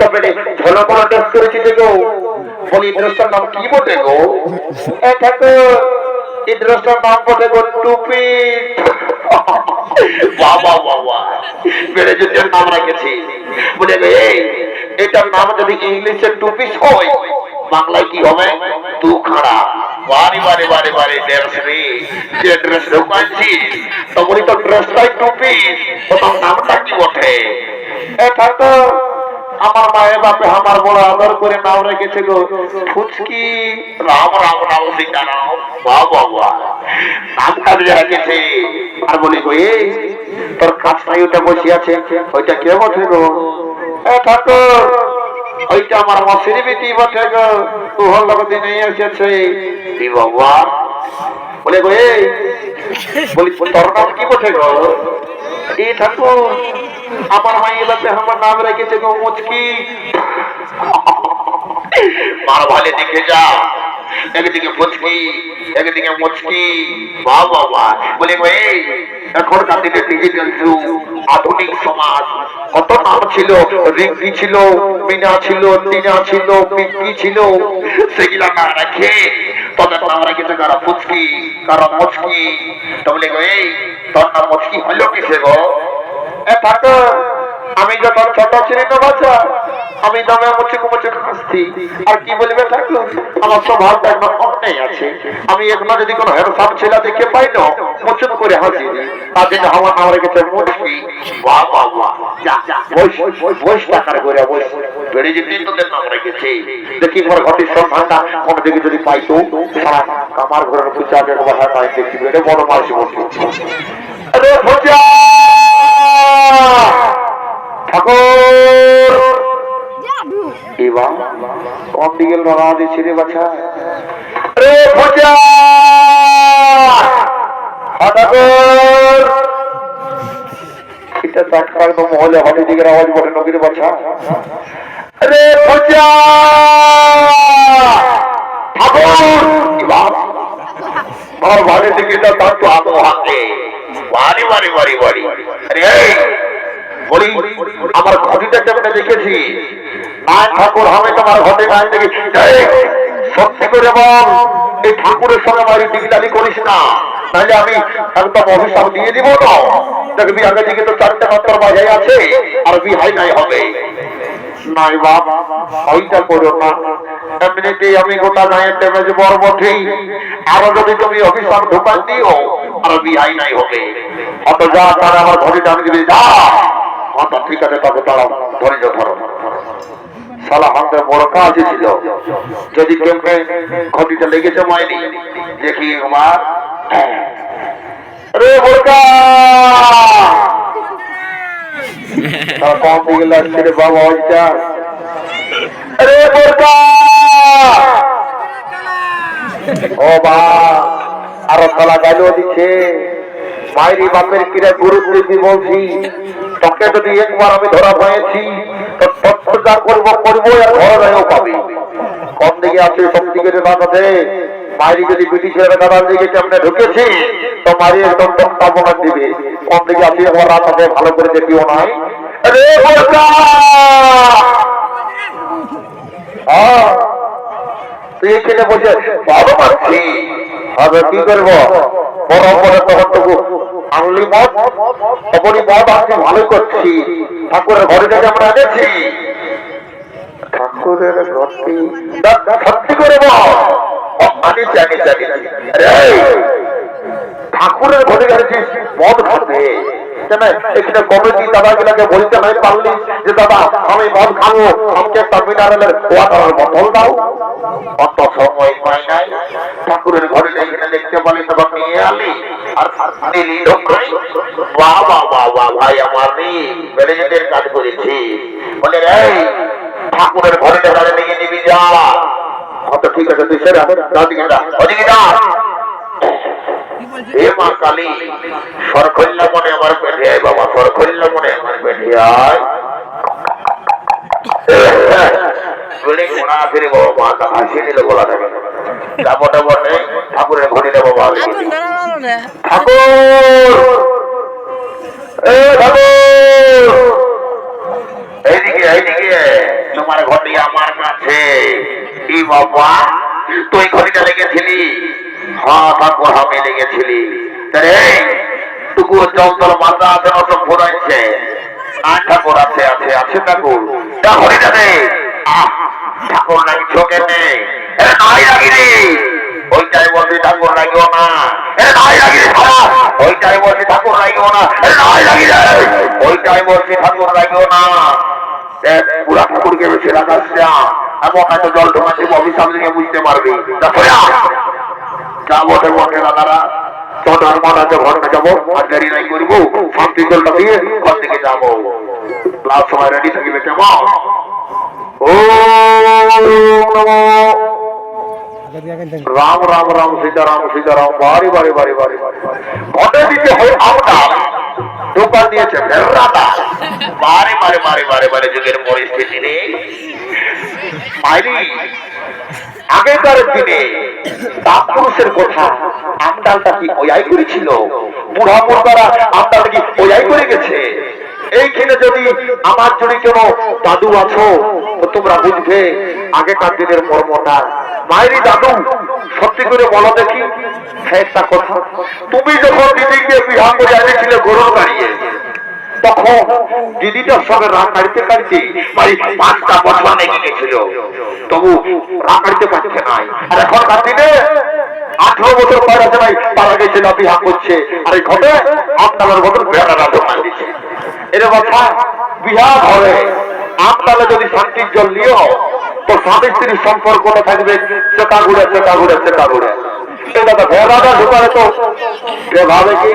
তবে রে ঝোলো কোনো করেছি যে গো। বলি নাম কি বটে গো? এ ঠাকুর এই নাম বটে গো টুপি। বাবা বাবা বেড়ে যদি নাম রেখেছি। বলে এই এটার নাম যদি ইংলিশে টুপি হয় বাংলায় কি হবে? তু খাড়া। বারে বারে বারে বারে ড্রেস রে যে ড্রেস ঢুকাচ্ছি তখনই তো ড্রেসটাই টুপি। তোমার নামটা কি বটে? এ ঠাকুর আমার মায়ের বাপে আমার বড় আদর করে নাম রেখেছে গো। ফুচকি। রাম রাম রাম, সীতারাম বাহ বাহ বাহ নাম কাজে রেখেছে আর বলি গো, এই তোর কাছটাই ওটা বসে আছে, ওইটা কে বসে গো? এ ঠাকুর, ওইটা আমার মশির বিটি বটে গো। তোহর লোক দিনে এসেছে। কি বাবা বলে গো, এই, বলি তোর নাম কি বটে গো? এই ঠাকুর আমার মাই এলাকাতে আমার নাম রেখেছে মুচকি। মার ভালে দিকে যা। একদিকে ফুচকি একদিকে মুচকি। বাহ বাহ বলে গো, এই এখনকার ডিজিটাল যুগ আধুনিক সমাজ। কত নাম ছিল? রিঙ্কি ছিল, মিনা ছিল, টিনা ছিল, পিঙ্কি ছিল। সেগুলা না রেখে তোদের নাম রেখেছে কারা? ফুচকি কারা মুচকি? তো বলে গো, এই, তোর নাম মুচকি হলো কিসে গো? ঠাকুর আমি যখন ছোট ছিলি না বাচ্চা আমি দমে মুচুক মুচুক হাসছি আর কি বলবে ঠাকুর আমার স্বভাবটা একদম অন্যায় আছে। আমি এখনও যদি কোনো হ্যান্ডসাম ছেলে দেখে পাই না মুচুক করে হাসি তার জন্য আমার নাম রেখেছে মুচকি বাহ বাহ বাহ। যা বইস বইস টাকার করে বইস বেড়ে যেতে তোদের নাম রেখেছে। দেখি ঘর ঘটির সন্ধানটা কোনো দিকে যদি পাইতো সারা কামার ঘরের পূজা একবার হ্যাঁ দেখি বেড়ে বড় মাসি বসে আরে ভোজা ঠাকুর। এবার কোন দিকে লড়া দিচ্ছে রে বাছা। রে ভোজা ঠাকুর। এটা চাকরা একদম মহলে হলে দিকের আওয়াজ বটে নবীর বাছা। রে ভোজা ঠাকুর। বাড়ি থেকে তো তার তো হাতে বাড়ি বাড়ি বাড়ি বাড়ি। আমার ঘটিটা দেখেছি। ঠাকুর আমি তোমার ঘটে নাই দেখি এই, সত্যি করে বল এই ঠাকুরের সঙ্গে করিস না। তাহলে আমি একদম অভিশাপ দিয়ে দিব না দেখবি আগে দিকে তো বাজাই আছে আর বিহাই নাই হবে। নাই করো না। আমি গোটা গায়ের ড্যামেজ আরও যদি তুমি অভিশাপ ঢুকাই দিও আরও বিহাই হবে। অত যা তারা আমার ঘড়িটা আমি দিবি যা অত ঠিক আছে, তবে দাঁড়াও, ধরে যাও ধরো। সালা আমাদের বড় কাজ ছিল। যদি কেমনে ঘটিটা লেগেছে মাইনি, দেখি আমার। রে বোরকা! তারা কম দিকে লাগছে রে বাবা ওইটা রে বোরকা! ও বা আরও তলা গালিও দিচ্ছে মায়েরই বাপের কিরে গুরু দিদি বলছি। তোকে যদি একবার আমি ধরা হয়েছি তো করব করব আর ঘর হয়েও পাবি। কোন দিকে আছে সব দিকে রাখাতে মায়েরই যদি ব্রিটিশের গাদার দিকে কেমনে ঢুকেছি, তো মারি একদম বোনা দিবে। কোন দিকে আছে আমার রাখাতে ভালো করে দেখিও নাই। রে হ্যাঁ তুই এখানে বসে ভালো পাচ্ছি হবে কি করব? পরম্পরা তখনটুকু তখন আনলি মত তখনই মত আমি ভালো করছি। ঠাকুরের ঘরে থেকে আমরা গেছি ঠাকুরের ঘরটি সত্যি করে আমি জানি জানি ঠাকুরের ঘরে গেছিস মদ খাবে কেন এখানে কমিটি দাদা গুলাকে বলতে নাই পারলি যে দাদা আমি মদ খাব আমাকে একটা মিনারেলের ওয়াটারের বোতল দাও অত সময় পাই নাই ঠাকুরের ঘরে এখানে দেখতে পালি তখন নিয়ে আলি আর বাহ বাহ বাহ বাহ ভাই আমার কাজ করেছি বলে রে ঠাকুরের ঘরে নিয়ে নিবি যা আচ্ছা ঠিক আছে তুই সেরা হে মা কালী সরখল্য মনে আমার পেটে আয় বাবা সরখল্য মনে আমার পেটে আয়। বলে ঘোড়া ফিরে বাবা মা তা হাসিয়ে নিল গলা থেকে। যাবোটা বটে ঠাকুরের ঘড়ি দেবো বাবা। ঠাকুর! এ ঠাকুর! এইদিকে এইদিকে। তোমার ঘটি আমার কাছে। কি বাবা তুই ঘড়িটা লেগেছিলি হ্যাঁ ঠাকুর আমি লেগেছিলি জল মাথা আছে সব ঘোরাইছে ঠাকুর আছে না নাই লাগি ওইটাই ঠাকুর লাগিও না। ঠাকুর লাগিও না। পুরা ঠাকুরকে বেশি রাখাস এমন হয়তো জল ঢোকাচ্ছি দিকে বুঝতে পারবি। যা বটে যাব রেডি থাকিবে রাম রাম রাম, সীতারাম সীতারাম, বাড়ি বাড়ি বাড়ি বাড়ি বাড়ি ঘটে দিতে হয় আমরা দোকান দিয়েছে ফেররাটা বারে বারে বারে বারে বারে যুগের পরিস্থিতি নেই। আগেকার দিনে পুরুষের কথা আমডালটা কি ওয়াই করেছিল বুড়া মুরগারা আমডালটা কি ওয়াই করে গেছে? এইখানে যদি আমার যদি কোনো দাদু আছো তোমরা বুঝবে আগেকার দিনের মর্মটা। মায়েরই দাদু, সত্যি করে বলো দেখি। হ্যাঁ একটা কথা। তুমি যখন দিদিকে বিহার করে এনেছিলে গরুর গাড়িয়ে তখন কাটতে বাড়ি পাঁচটা গেছিল তবু কাটতে পারছে নাই। আর এখনকার দিনে আঠারো বছর বয়সে নাই তারা গেছে করছে। আর এই ঘটে আপনার এর কথা বিহা আপনারা যদি শান্তির জল নিও তো স্বামী স্ত্রীর সম্পর্কটা থাকবে চেকা ঘুরে চেতা ঘুরে চেতা ঘুরে এটা তো ঢুকালে তো, কে ভাবে কি?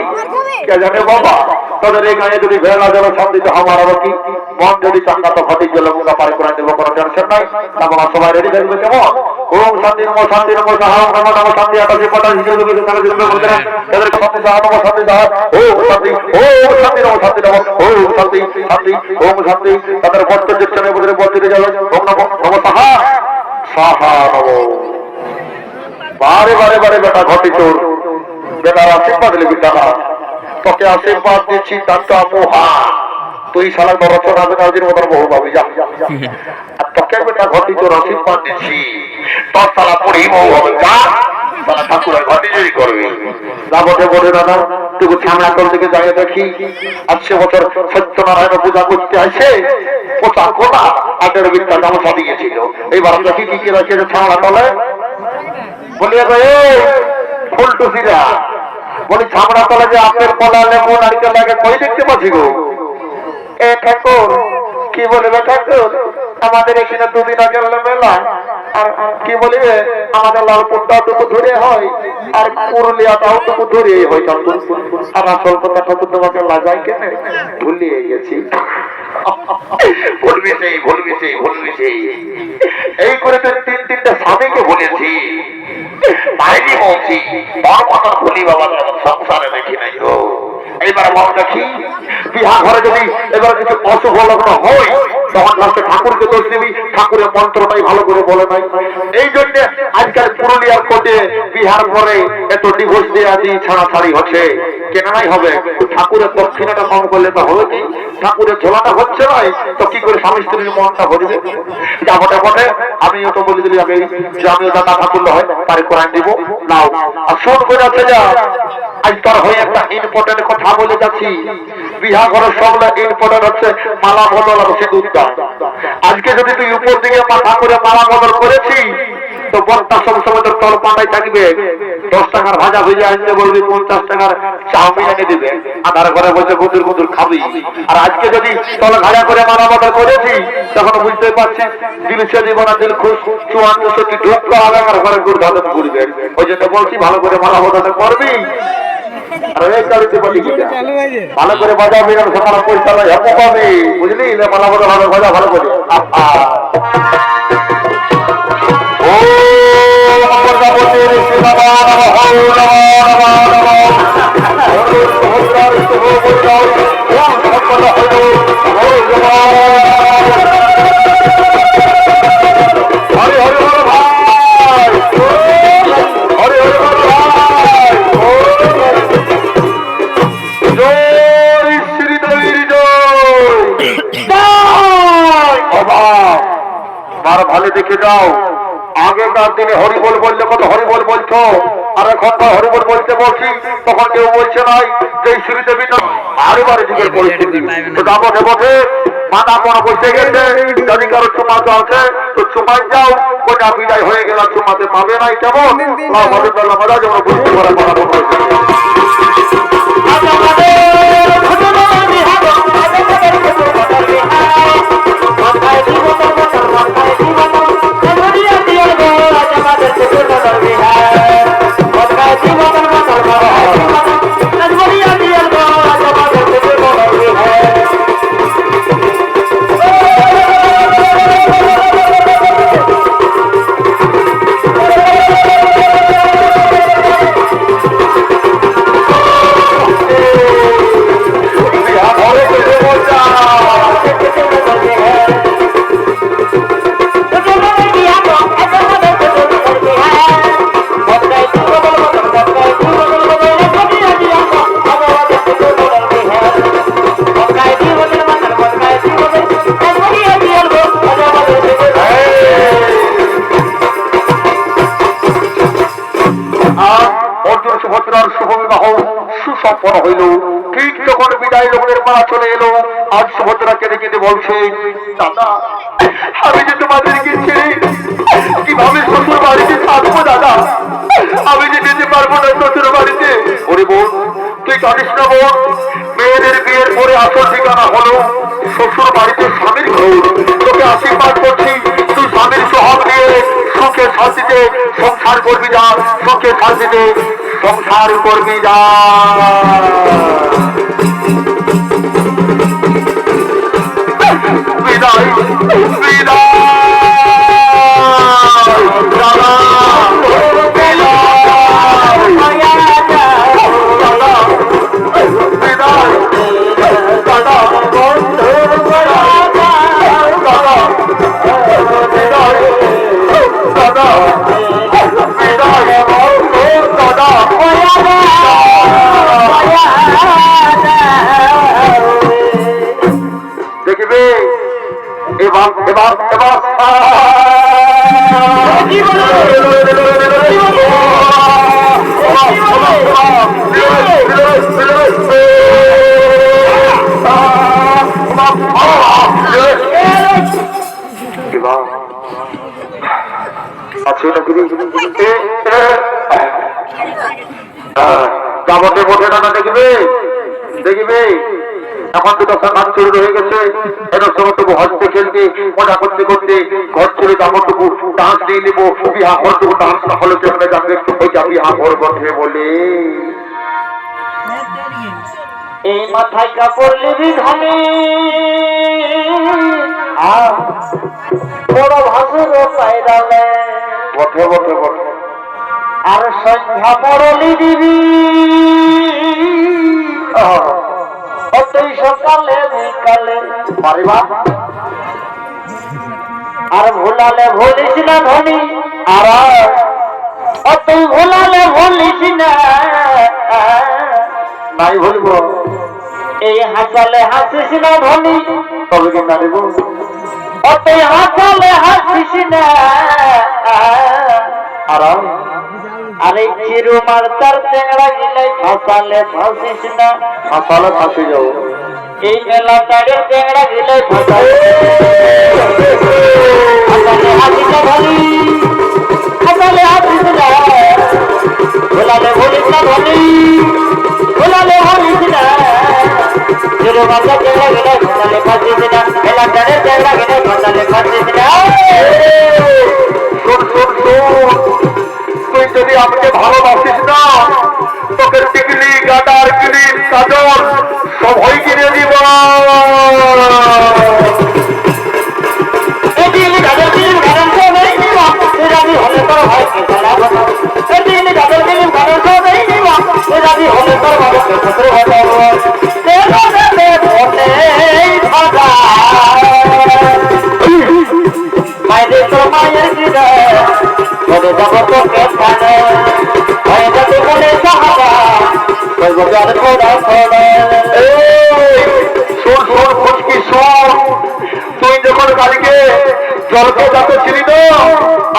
কে জানে বাবা? তোদের এই গায়ে যদি ভেড়া জল শান্তিতে আমার আরও কি? মন যদি চাঙ্গা তো ঘটির জল মুখা পারে করে দেবো কোনো টেনশন নাই। তারপর সবাই রেডি থাকবে কেমন? ওম শান্তি নম শান্তি নম সাহাম নম নম শান্তি আটাশি পটাশি হিসেবে যদি তারা যদি বলতে না তাদেরকে শান্তি সাহা নম শান্তি সাহা ও শান্তি ও শান্তি, নম শান্তি, নম ও শান্তি শান্তি, ওম শান্তি। তাদের বর্ত যেখানে বলে বর্তিতে যাবে ওম নম নম সাহা সাহা নম। বারে বারে বারে বেটা ঘটি তোর বেটার আশীর্বাদ লিখি টাকা তোকে আশীর্বাদ দিচ্ছি তান্তা মোহা তুই শালা তোর রচনা বেনাজির মতন বহু ভাবি আর তোকে ঘটি তোর আশীর্বাদ দিচ্ছি। তোর পড়ি বউ হবে, যা। ঘটি যদি করবি। দাদা, তুই দেখি। বছর সত্যনারায়ণ পূজা করতে আসে পোচা কোলা আটের বিদ্যা কি কি রাখছে ছামড়া তলে বলিয়া গো এই ফুলটু সিরা বলি ছামড়া তলে যে আপেল কলা লেবু নারকেল লাগে কই দেখতে পাচ্ছি গো? এ ঠাকুর কি বলবে ঠাকুর? আমাদের এখানে দুদিন আগে হলো মেলা। আর কি বলিবে? আমাদের লালপুরটা টুকু ধরে হয় আর পুরুলিয়াটাও টুকু ধরে হয় ঠাকুর আর আসল কথা ঠাকুর তোমাকে লাগাই কেন? ভুলিয়ে গেছি। ভুলবি সেই ভুলবি সেই ভুলবি সেই। এই করে তো তিন তিনটা স্বামীকে বলেছি। বলছি বড় মতো ভুলি বাবা সংসারে দেখি নাই এইবার বল দেখি বিহা ঘরে যদি এবার কিছু অশুভ লগ্ন হয় তখন ঠাকুরকে দোষ দিবি, ঠাকুরের মন্ত্রটাই ভালো করে বলে নাই। এই জন্য আজকাল পুরুলিয়ার বিহার এত ডিভোর্স দেওয়া দিয়ে ছাড়াছাড়ি হচ্ছে। কেনাই হবে? ঠাকুরের দক্ষিণাটা কম করলে তো হবে কি? ঠাকুরের ঝোলাটা হচ্ছে তো কি করে স্বামী স্ত্রীর মনটা বটে আমিও তো বলে দিলি আমি যে আমিও দাদা ঠাকুর হয় তারে কোরআন দিব, নাও। আর শোন করে আছে যা। আজ তোর হয়ে একটা ইম্পর্টেন্ট কথা বলে যাচ্ছি। বিহা ঘরের সবটা ইম্পর্টেন্ট হচ্ছে মালা বদল আর সিঁদুরটা আজকে যদি তুই উপর দিকে মাথা করে মালা বদল করেছি তো বর্তা সব সময় তোর তল পাতায় থাকবে। দশ টাকার ভাজা ভেজে আনতে বলবি, পঞ্চাশ টাকার চাউমিন এনে দিবে। আধার ঘরে বসে গুদুর গুদুর খাবি। আর আজকে যদি তল ঘাড়া করে মালা বদল করেছি তখন বুঝতে পারছি দিল সে দিব না, দিল খুশ। চুয়ান্ন সত্যি ঢুকলো আগার ঘরে গুড় ধাদন করবে। ওই জন্য বলছি, ভালো করে মালা বদল করবি। ভালো করে বাজাবি আর সকাল পয়সা নয় হপ পাবি বুঝলি মালা বড় ভালো বাজা ভালো করে। আপা ও বাবা নমঃ নমঃ নমঃ নমঃ। আর ভালো দেখে যাও। আগেকার দিনে হরিবল বললে কত হরিবল বলছো? আর এখন তো হরিবল বলতে বলছি তখন কেউ বলছে নাই যে শ্রীদেবী না বারে যুগের পরিস্থিতি। তো তা বটে। বটে পড়া বসে গেছে। যদি কারও চুমাতে আছে তো চুমাই যাও। কোটা বিদায় হয়ে গেল চুমাতে পাবে নাই কেমন? বুঝতে পারে সুভদ্রা কেঁদে কেঁদে বলছে, দাদা, আমি যে তোমাদেরকে ছেড়ে কীভাবে শ্বশুর বাড়িতে থাকব, দাদা? আমি যে যেতে পারব না শ্বশুর বাড়িতে? ওরে বোন, তুই জানিস না বোন, মেয়েদের বিয়ের পরে আসল ঠিকানা হলো শ্বশুর বাড়িতে স্বামীর ঘর। তোকে আশীর্বাদ করছি, তুই স্বামীর সোহাগ দিয়ে সুখে শান্তিতে সংসার করবি যা, সুখে শান্তিতে সংসার করবি যা। বিদায় দাদা দাদা দাদা এবার এবার আছে নাকি যাবতে বোঝে না দেখবে দেখবে এখন তো তখন নাম শুরু হয়ে গেছে। এর সমস্ত হসতে খেলতে মজা করতে করতে ঘর ছেড়ে যাবটুকু ডান্স নিয়ে নেব। বিহা হরটুকু ডান্স না হলে কেমন যাবে ওইটা বিহা হর বটে বলে। এই মাথায় কাপড় লিবি ধনে আর বড় ভাসুর পায়রালে বটে বটে বটে। আর সন্ধ্যা মরলি দিবি। অতই সকালে বিকালে পারিবা আর ভুলালে ভুলিস না ধনী, আর অতই ভুলালে ভুলিস না। নাই বলব এই হাসালে হাসিস না ধনী, তবে কি জানিব অতই হাসালে হাসিস না। আরাম আরে চিরুমার তার চেংড়া গিলে ফাঁসালে ফাঁসিস না হাসালে ফাঁসে যাও এই মেলা তাড়ে চেংড়া গিলে ফাঁসালে হাসালে হাসিস না ধনী হাসালে হাসিস না ভোলালে ভুলিস না ধনী ভোলালে ভুলিস না। চিরুমার তার চেংড়া গিলে ফাঁসালে ফাঁসিস না। মেলা তাড়ে চেংড়া গিলে ফাঁসালে ফাঁসিস না। শোন শোন শোন। আমাকে ভালোবাসিস না? তোকে টিকলি গাটার কিলিপ কাজল, সবাই কিনে দিব। তো মায়ের গিরা বড় যাব তুই যখন কালকে জলকে যাতে ছিলি তো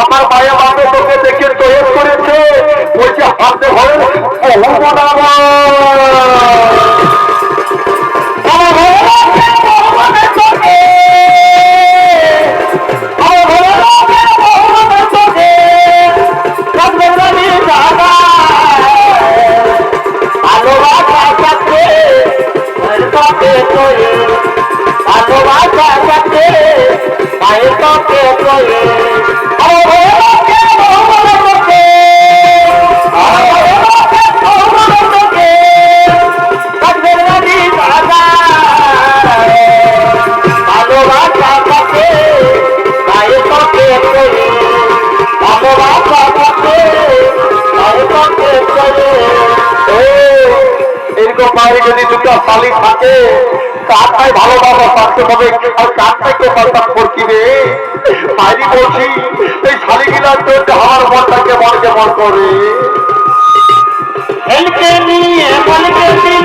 আমার মায়া মাকে তোকে দেখে তৈরি করেছে বলছে হাতে ঘরে বহু এরকম বাইরে যদি দুটো শালি থাকে কারটাই ভালোবাসা থাকতে হবে আর বরবাদ করছি রে বাইরে বলছি, এই শালিগুলা তো আমার মনটাকে মন কেমন করে নিয়ে দিল